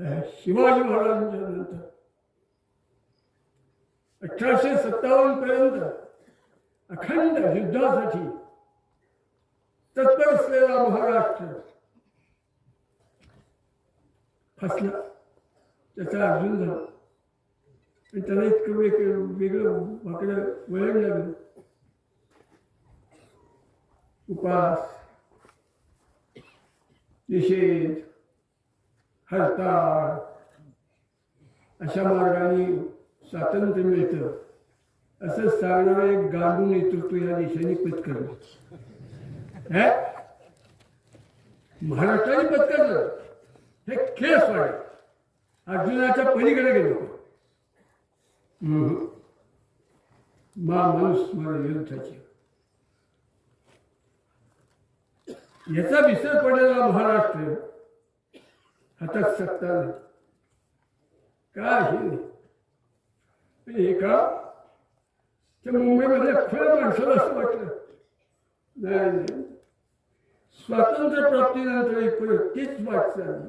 शिवाजी महाराजांच्या नंतर अठराशे सत्तावन्न पर्यंत अखंड युद्धासाठी तत्पर असलेला महाराष्ट्र फसला त्याचा अर्जुन झाला आणि त्याला इतकं वेगळं वेगळं वाकडं वळण लागलं उपास निषेध हरताळ अशा मार्गाने स्वातंत्र्य मिळतं. असं सांगणारं एक गांडू नेतृत्व या देशाने पत्करलं. हे? महाराष्ट्राने पत्करलं. हे खेळ वाढ अर्जुनाच्या पलीकडे गेलो हम्म. मा माणूस मला युद्धाची. याचा विसर पडलेला महाराष्ट्र हातात सत्ता नाही काय हे? नाही. पण एका त्या मुंबईमध्ये खुल्या माणसाला असं वाटलं. नाही नाही. स्वातंत्र्य प्राप्तीनंतर एक तीच वाटचाल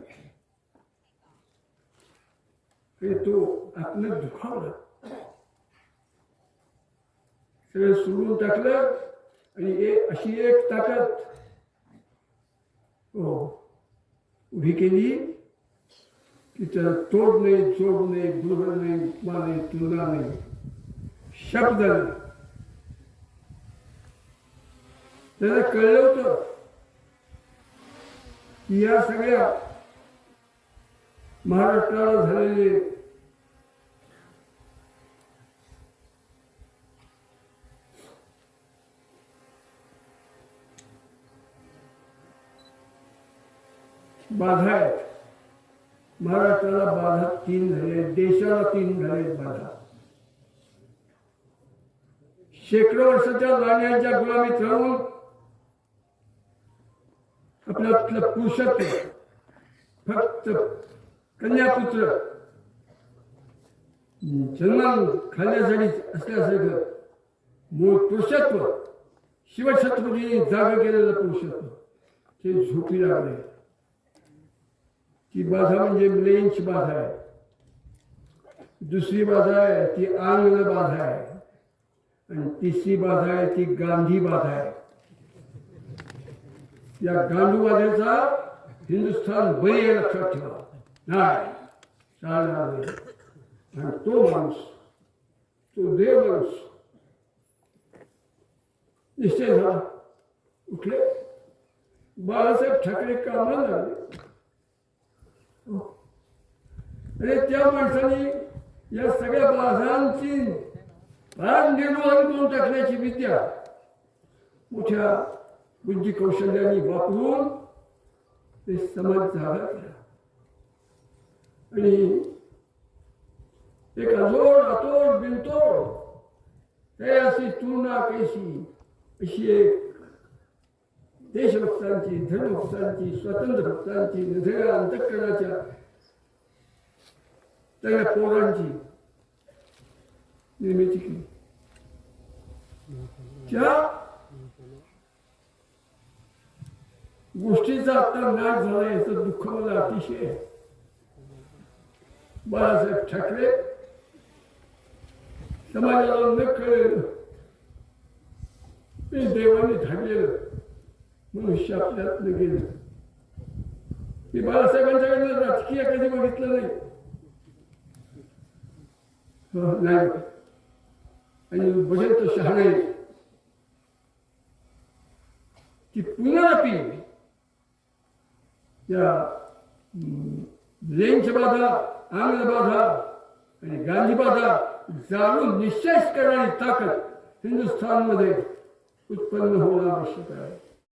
तो आपलं दुखावला. सगळं सोडून टाकलं आणि एक अशी एक ताकद. हो. उभी केली. की त्याला तोड नाही जोड नाही बरोबर नाही उपमा नाही तुलना नाही शब्द. नाही त्याला कळलं होतं की या सगळ्या महाराष्ट्राला झालेले बाधा आहेत. महाराष्ट्राला बाधा तीन झाले देशाला तीन झाले बाधा. शेकडो वर्षाच्या राण्यांच्या गुलामीत राहून आपल्यातलं पुरुषत्व फक्त कन्यापुत्र जन्म खाण्यासाठी असल्यासारखं मूळ पुरुषत्व शिवछत्रपतीने जाग केलेलं पुरुषत्व ते झोपी लागले. ती बाधा म्हणजे ब्रेंच बाधा आहे. दुसरी बाधा आहे ती आंग्ल बाधा आहे. आणि तिसरी बाधा आहे ती गांधी बाधा आहे. या गांडूवाद्याचा हिंदुस्थान बळी आहे लक्षात ठेवा. नाही चालणार नाही. आणि तो माणूस तो देव माणूस निश्चय झाला. उठले बाळासाहेब ठाकरे कामाला लागले आणि त्या माणसाने या सगळ्या बाजारांची फार निर्माण करून टाकण्याची विद्या मोठ्या बुद्धी कौशल्याने वापरून ते समाज जागा केला. आणि एक अजोड अतोड बिनतोड हे अशी तुलना कैशी अशी एक देशभक्तांची धर्मभक्तांची स्वतंत्र भक्तांची निधड्या अंतकरणाच्या त्या पोरांची निर्मिती केली. त्या गोष्टीचा आता नाश झाला याचं दुःख मला अतिशय आहे. बाळासाहेब ठाकरे समाजाला न कळेल ते देवाने धाडलेलं. मनुष्य आपल्यातलं गेलं. मी बाळासाहेबांच्याकडनं राजकीय कधी बघितलं नाही. नाही. आणि बघेल तो शहाणे की पुनरापी त्या लेंच बाधा आंग्ल बाधा आणि गांधी बाधा जाणून निश्चय करणारी ताकद हिंदुस्थानमध्ये उत्पन्न होणं आवश्यक आहे.